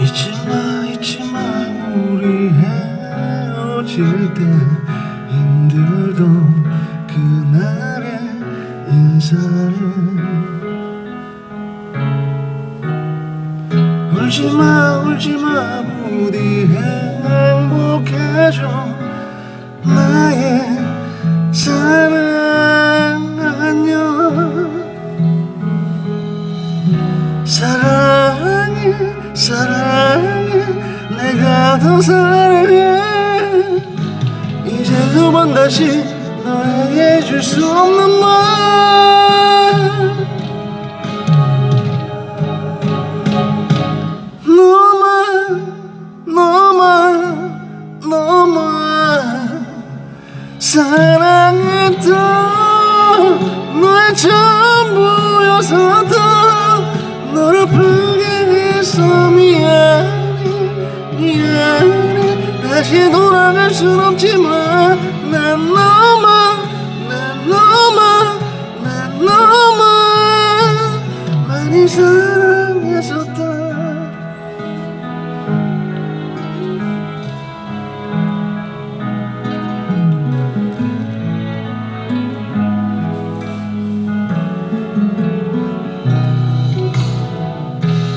잊지마 잊지마 우리 헤어질 때 힘들던 그날의 인사 울지마 울지마 부디 행복해져. 나의 사랑 안녕 사랑해 사랑해. 내가 더 사랑해. 이제 두 번 다시 너에게 줄 수 없는 말 다시 돌아갈 순 없지만 난 너만 난 너만 난 너만 많이 사랑했었다.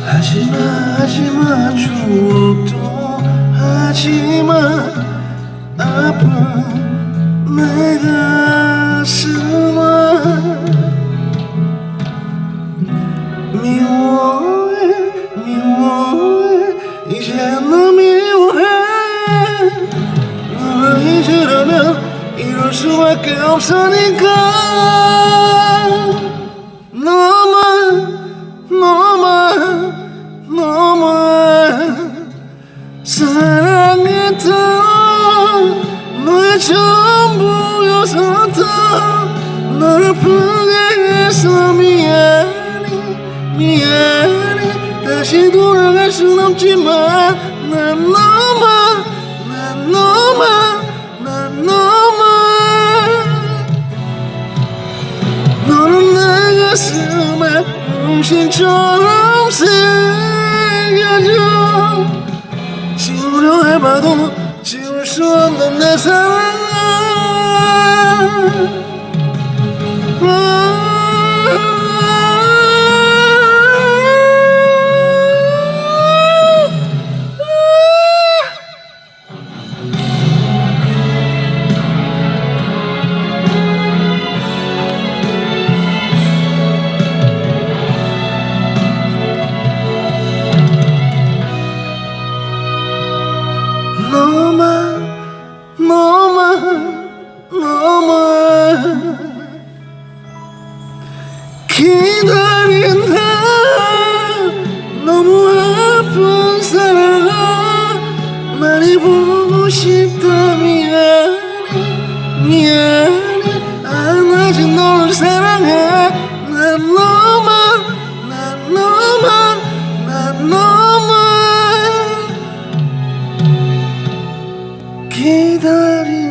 하지마 하지마 추억도 하지마 아픈 내 가슴아 미워해 미워해. 이제 너 미워해. 너를 잊으려면 이럴 수밖에 없으니까. 너만 너만 너만 사랑 했던 너의 전부여서도 너를 아프게 해서 미안해 미안해. 다시 돌아갈 순 없지만 난 너만 난 너만 난 너만. 너는 내 가슴에 음식처럼 새 지우려 해봐도 지울 수 없는 내 사랑아 너만 너만 너만. 기다린다. 너무 아픈 사랑 많이 보고 싶다. 미안 미안 左